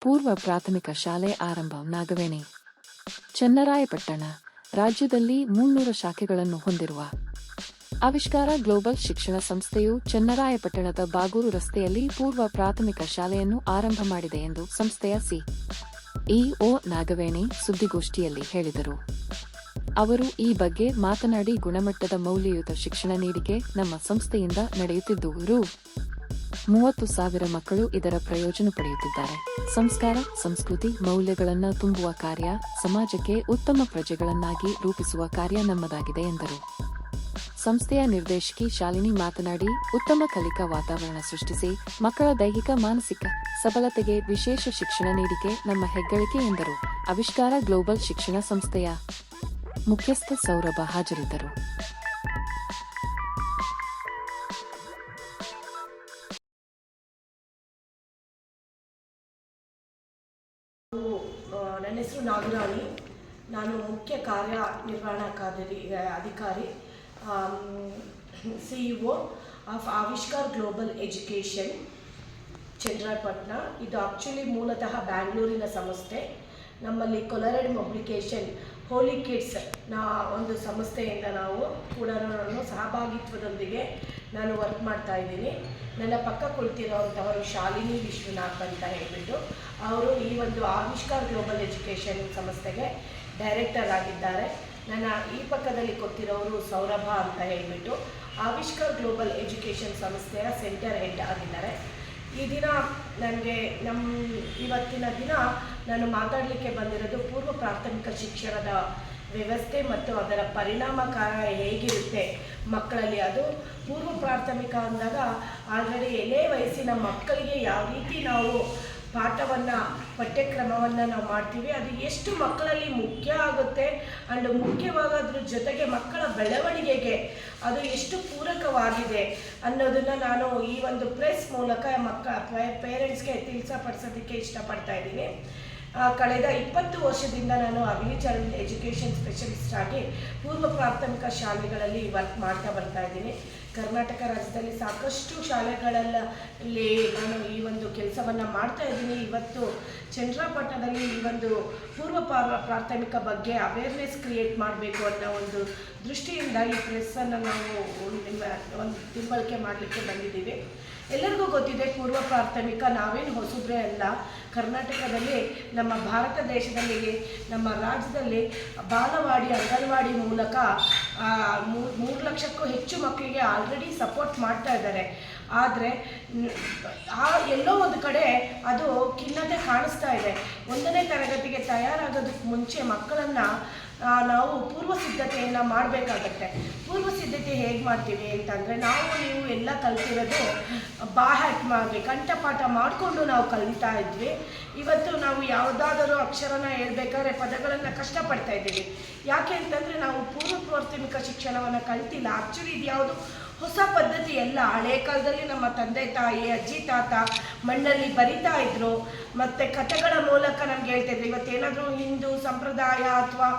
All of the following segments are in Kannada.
ಪೂರ್ವ ಪ್ರಾಥಮಿಕ ಶಾಲೆ ಆರಂಭ ನಾಗವೇಣಿ. ಚನ್ನರಾಯಪಟ್ಟಣ ರಾಜ್ಯದಲ್ಲಿ ಮುನ್ನೂರು ಶಾಖೆಗಳನ್ನು ಹೊಂದಿರುವ ಆವಿಷ್ಕಾರ ಗ್ಲೋಬಲ್ ಶಿಕ್ಷಣ ಸಂಸ್ಥೆಯು ಚನ್ನರಾಯಪಟ್ಟಣದ ಬಾಗೂರು ರಸ್ತೆಯಲ್ಲಿ ಪೂರ್ವ ಪ್ರಾಥಮಿಕ ಶಾಲೆಯನ್ನು ಆರಂಭ ಮಾಡಿದೆ ಎಂದು ಸಂಸ್ಥೆಯ ಸಿ. ಇಒ ನಾಗವೇಣಿ ಸುದ್ದಿಗೋಷ್ಠಿಯಲ್ಲಿ ಹೇಳಿದರು. ಅವರು ಈ ಬಗ್ಗೆ ಮಾತನಾಡಿ ಗುಣಮಟ್ಟದ ಮೌಲ್ಯಯುತ ಶಿಕ್ಷಣ ನೀಡಿಕೆ ನಮ್ಮ ಸಂಸ್ಥೆಯಿಂದ ನಡೆಯುತ್ತಿದ್ದು ರು ಮೂವತ್ತು ಸಾವಿರ ಮಕ್ಕಳು ಇದರ ಪ್ರಯೋಜನ ಪಡೆಯುತ್ತಿದ್ದಾರೆ. ಸಂಸ್ಕಾರ, ಸಂಸ್ಕೃತಿ, ಮೌಲ್ಯಗಳನ್ನು ತುಂಬುವ ಕಾರ್ಯ, ಸಮಾಜಕ್ಕೆ ಉತ್ತಮ ಪ್ರಜೆಗಳನ್ನಾಗಿ ರೂಪಿಸುವ ಕಾರ್ಯ ನಮ್ಮದಾಗಿದೆ ಎಂದರು. ಸಂಸ್ಥೆಯ ನಿರ್ದೇಶಕಿ ಶಾಲಿನಿ ಮಾತನಾಡಿ, ಉತ್ತಮ ಕಲಿಕಾ ವಾತಾವರಣ ಸೃಷ್ಟಿಸಿ, ಮಕ್ಕಳ ದೈಹಿಕ, ಮಾನಸಿಕ ಸಬಲತೆಗೆ ವಿಶೇಷ ಶಿಕ್ಷಣ ನೀಡಿಕೆ ನಮ್ಮ ಹೆಗ್ಗಳಿಕೆ ಎಂದರು. ಆವಿಷ್ಕಾರ ಗ್ಲೋಬಲ್ ಶಿಕ್ಷಣ ಸಂಸ್ಥೆಯ ಮುಖ್ಯಸ್ಥ ಸೌರಭ ಹಾಜರಿದ್ದರು. ನನ್ನ ಹೆಸರು ನಾಗರಾಣಿ. ನಾನು ಮುಖ್ಯ ಕಾರ್ಯನಿರ್ವಹಣಾಧಿಕಾರಿ ಅಧಿಕಾರಿ C E O of Avishkar global education Chandrapattana ಇದು ಆಕ್ಚುಲಿ ಮೂಲತಃ ಬ್ಯಾಂಗ್ಳೂರಿನ ಸಂಸ್ಥೆ. ನಮ್ಮಲ್ಲಿ ಕೊಲರೆಡ್ ಪಬ್ಲಿಕೇಶನ್ ಹೋಲಿ ಕಿಡ್ಸ್ ನಾ ಒಂದು ಸಂಸ್ಥೆಯಿಂದ ನಾವು ಕೂಡ ಸಹಭಾಗಿತ್ವದೊಂದಿಗೆ ನಾನು ವರ್ಕ್ ಮಾಡ್ತಾ ಇದ್ದೀನಿ. ನನ್ನ ಪಕ್ಕ ಕುಳಿತಿರೋವಂಥವರು ಶಾಲಿನಿ ವಿಶ್ವನಾಥ್ ಅಂತ ಹೇಳಿಬಿಟ್ಟು ಅವರು ಈ ಒಂದು ಆವಿಷ್ಕಾರ್ ಗ್ಲೋಬಲ್ ಎಜುಕೇಷನ್ ಸಂಸ್ಥೆಗೆ ಡೈರೆಕ್ಟರ್ ಆಗಿದ್ದಾರೆ. ನನ್ನ ಈ ಪಕ್ಕದಲ್ಲಿ ಕೊಟ್ಟಿರೋರು ಸೌರಭ ಅಂತ ಹೇಳಿಬಿಟ್ಟು ಆವಿಷ್ಕಾರ್ ಗ್ಲೋಬಲ್ ಎಜುಕೇಷನ್ ಸಂಸ್ಥೆಯ ಸೆಂಟರ್ ಹೆಡ್ ಆಗಿದ್ದಾರೆ. ಈ ದಿನ ನನಗೆ ನಮ್ಮ ಇವತ್ತಿನ ದಿನ ನಾನು ಮಾತಾಡಲಿಕ್ಕೆ ಬಂದಿರೋದು ಪೂರ್ವ ಪ್ರಾಥಮಿಕ ಶಿಕ್ಷಣದ ವ್ಯವಸ್ಥೆ ಮತ್ತು ಅದರ ಪರಿಣಾಮಕಾರ ಹೇಗಿರುತ್ತೆ ಮಕ್ಕಳಲ್ಲಿ ಅದು? ಪೂರ್ವ ಪ್ರಾಥಮಿಕ ಅಂದಾಗ ಆಲ್ರೆಡಿ ಎಳೆ ವಯಸ್ಸಿನ ಮಕ್ಕಳಿಗೆ ಯಾವ ರೀತಿ ನಾವು ಪಾಠವನ್ನು, ಪಠ್ಯಕ್ರಮವನ್ನು ನಾವು ಮಾಡ್ತೀವಿ, ಅದು ಎಷ್ಟು ಮಕ್ಕಳಲ್ಲಿ ಮುಖ್ಯ ಆಗುತ್ತೆ ಆ್ಯಂಡ್ ಮುಖ್ಯವಾಗೋದ್ರ ಜೊತೆಗೆ ಮಕ್ಕಳ ಬೆಳವಣಿಗೆಗೆ ಅದು ಎಷ್ಟು ಪೂರಕವಾಗಿದೆ ಅನ್ನೋದನ್ನು ನಾನು ಈ ಒಂದು ಪ್ರೆಸ್ ಮೂಲಕ ಮಕ್ಕ ಪೇರೆಂಟ್ಸ್ಗೆ ತಿಳಿಸಪಡಿಸೋದಕ್ಕೆ ಇಷ್ಟಪಡ್ತಾ ಇದ್ದೀನಿ. ಕಳೆದ ಇಪ್ಪತ್ತು ವರ್ಷದಿಂದ ನಾನು ಅಗ್ನಿಚರಣ್ ಎಜುಕೇಷನ್ ಸ್ಪೆಷಲಿಸ್ಟ್ ಆಗಿ ಪೂರ್ವ ಪ್ರಾಥಮಿಕ ಶಾಲೆಗಳಲ್ಲಿ ವರ್ಕ್ ಮಾಡ್ತಾ ಬರ್ತಾ ಇದ್ದೀನಿ. ಕರ್ನಾಟಕ ರಾಜ್ಯದಲ್ಲಿ ಸಾಕಷ್ಟು ಶಾಲೆಗಳಲ್ಲಿ ನಾನು ಈ ಒಂದು ಕೆಲಸವನ್ನು ಮಾಡ್ತಾ ಇದ್ದೀನಿ. ಇವತ್ತು ಚಂದ್ರಪಟ್ಟಣದಲ್ಲಿ ಈ ಒಂದು ಪೂರ್ವ ಪ್ರಾ- ಪ್ರಾಥಮಿಕ ಬಗ್ಗೆ ಅವೇರ್ನೆಸ್ ಕ್ರಿಯೇಟ್ ಮಾಡಬೇಕು ಅನ್ನೋ ಒಂದು ದೃಷ್ಟಿಯಿಂದ ಈ ಪ್ರೆಸ್ಸನ್ನು ನಾವು ನಿಮ್ಮ ಒಂದು ತಿಳುವಳಿಕೆ ಮಾಡಲಿಕ್ಕೆ ಬಂದಿದ್ದೀವಿ. ಎಲ್ಲರಿಗೂ ಗೊತ್ತಿದೆ, ಪೂರ್ವ ಪ್ರಾಥಮಿಕ ನಾವೇನು ಹೊಸಬ್ರೆ ಅಲ್ಲ. ಕರ್ನಾಟಕದಲ್ಲಿ ನಮ್ಮ ಭಾರತ ದೇಶದಲ್ಲಿ ನಮ್ಮ ರಾಜ್ಯದಲ್ಲಿ ಬಾಲವಾಡಿ, ಅಂಗನವಾಡಿ ಮೂಲಕ ಮೂರು ಲಕ್ಷಕ್ಕೂ ಹೆಚ್ಚು ಮಕ್ಕಳಿಗೆ ಆಲ್ರೆಡಿ ಸಪೋರ್ಟ್ ಮಾಡ್ತಾ ಇದ್ದಾರೆ. ಆದರೆ ಆ ಎಲ್ಲೋ ಒಂದು ಕಡೆ ಅದು ಖಿನ್ನತೆ ಕಾಣಿಸ್ತಾ ಇದೆ. ಒಂದನೇ ತರಗತಿಗೆ ತಯಾರಾಗೋದಕ್ಕೆ ಮುಂಚೆ ಮಕ್ಕಳನ್ನು ನಾವು ಪೂರ್ವ ಸಿದ್ಧತೆಯನ್ನು ಮಾಡಬೇಕಾಗತ್ತೆ. ಪೂರ್ವ ಸಿದ್ಧತೆ ಹೇಗೆ ಮಾಡ್ತೀವಿ ಅಂತಂದರೆ ನಾವು ನೀವು ಎಲ್ಲ ಕಲ್ತಿರೋದು ಬಾಹ್ಯಾಟ್ ಮಾಡಿ ಕಂಠಪಾಠ ಮಾಡಿಕೊಂಡು ನಾವು ಕಲಿತಾ ಇದ್ವಿ. ಇವತ್ತು ನಾವು ಯಾವುದಾದರೂ ಅಕ್ಷರನ ಹೇಳ್ಬೇಕಾದ್ರೆ ಪದಗಳನ್ನು ಕಷ್ಟಪಡ್ತಾ ಇದ್ದೀವಿ. ಯಾಕೆ ಅಂತಂದರೆ ನಾವು ಪೂರ್ವ ಪ್ರಾಥಮಿಕ ಶಿಕ್ಷಣವನ್ನು ಕಲ್ತಿಲ್ಲ. ಆ್ಯಕ್ಚುಲಿ ಇದು ಯಾವುದು ಹೊಸ ಪದ್ಧತಿ ಎಲ್ಲ ಹಳೆ ಕಾಲದಲ್ಲಿ ನಮ್ಮ ತಂದೆ, ತಾಯಿ, ಅಜ್ಜಿ, ತಾತ ಮಣ್ಣಲ್ಲಿ ಬರಿತಾ ಇದ್ರು. ಮತ್ತು ಕಥೆಗಳ ಮೂಲಕ ನಮ್ಗೆ ಹೇಳ್ತಾ ಇದ್ರು. ಇವತ್ತೇನಾದರೂ ಹಿಂದೂ ಸಂಪ್ರದಾಯ ಅಥವಾ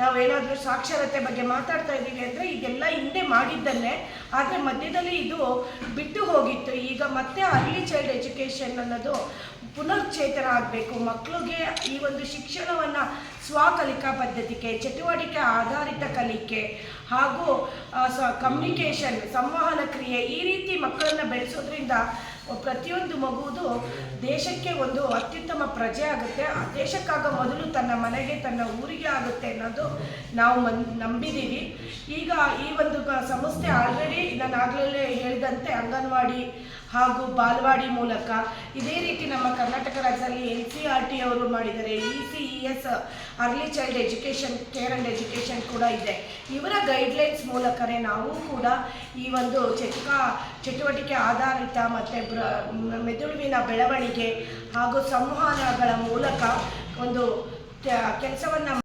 ನಾವೇನಾದರೂ ಸಾಕ್ಷರತೆ ಬಗ್ಗೆ ಮಾತಾಡ್ತಾ ಇದ್ದೀವಿ ಅಂದರೆ ಇದೆಲ್ಲ ಹಿಂದೆ ಮಾಡಿದ್ದಲ್ಲೇ ಆದರೆ ಮಧ್ಯದಲ್ಲಿ ಇದು ಬಿಟ್ಟು ಹೋಗಿತ್ತು. ಈಗ ಮತ್ತೆ ಅರ್ಲಿ ಚೈಲ್ಡ್ ಎಜುಕೇಷನ್ ಅನ್ನೋದು ಪುನಶ್ಚೇತನ ಆಗಬೇಕು. ಮಕ್ಕಳಿಗೆ ಈ ಒಂದು ಶಿಕ್ಷಣವನ್ನು ಸ್ವಕಲಿಕಾ ಪದ್ಧತಿಗೆ, ಚಟುವಟಿಕೆ ಆಧಾರಿತ ಕಲಿಕೆ ಹಾಗೂ ಕಮ್ಯುನಿಕೇಶನ್ ಸ ಕಮ್ಯುನಿಕೇಷನ್ ಸಂವಹನ ಕ್ರಿಯೆ. ಈ ರೀತಿ ಮಕ್ಕಳನ್ನು ಬೆಳೆಸೋದ್ರಿಂದ ಪ್ರತಿಯೊಂದು ಮಗುವುದು ದೇಶಕ್ಕೆ ಒಂದು ಅತ್ಯುತ್ತಮ ಪ್ರಜೆ ಆಗುತ್ತೆ. ಆ ದೇಶಕ್ಕಾಗ ಮೊದಲು ತನ್ನ ಮನೆಗೆ, ತನ್ನ ಊರಿಗೆ ಆಗುತ್ತೆ ಅನ್ನೋದು ನಾವು ಮನ್ ನಂಬಿದ್ದೀವಿ ಈಗ ಈ ಒಂದು ಸಂಸ್ಥೆ ಆಲ್ರೆಡಿ ನಾನು ಆಗಲೇ ಹೇಳಿದಂತೆ ಅಂಗನವಾಡಿ ಹಾಗೂ ಬಾಲ್ವಾಡಿ ಮೂಲಕ ಇದೇ ರೀತಿ ನಮ್ಮ ಕರ್ನಾಟಕ ರಾಜ್ಯದಲ್ಲಿ ಎನ್ ಸಿ ಆರ್ ಟಿ ಅವರು ಮಾಡಿದ್ದಾರೆ E C E S early child education care and education ಕೂಡ ಇದೆ. ಇವರ ಗೈಡ್ಲೈನ್ಸ್ ಮೂಲಕನೇ ನಾವು ಕೂಡ ಈ ಒಂದು ಚಟುಕ, ಚಟುವಟಿಕೆ ಆಧಾರಿತ ಮತ್ತು ಬ್ರ ಮೆದುಳುವಿನ ಬೆಳವಣಿಗೆ ಹಾಗೂ ಸಂವಹನಗಳ ಮೂಲಕ ಒಂದು ಕೆಲಸವನ್ನು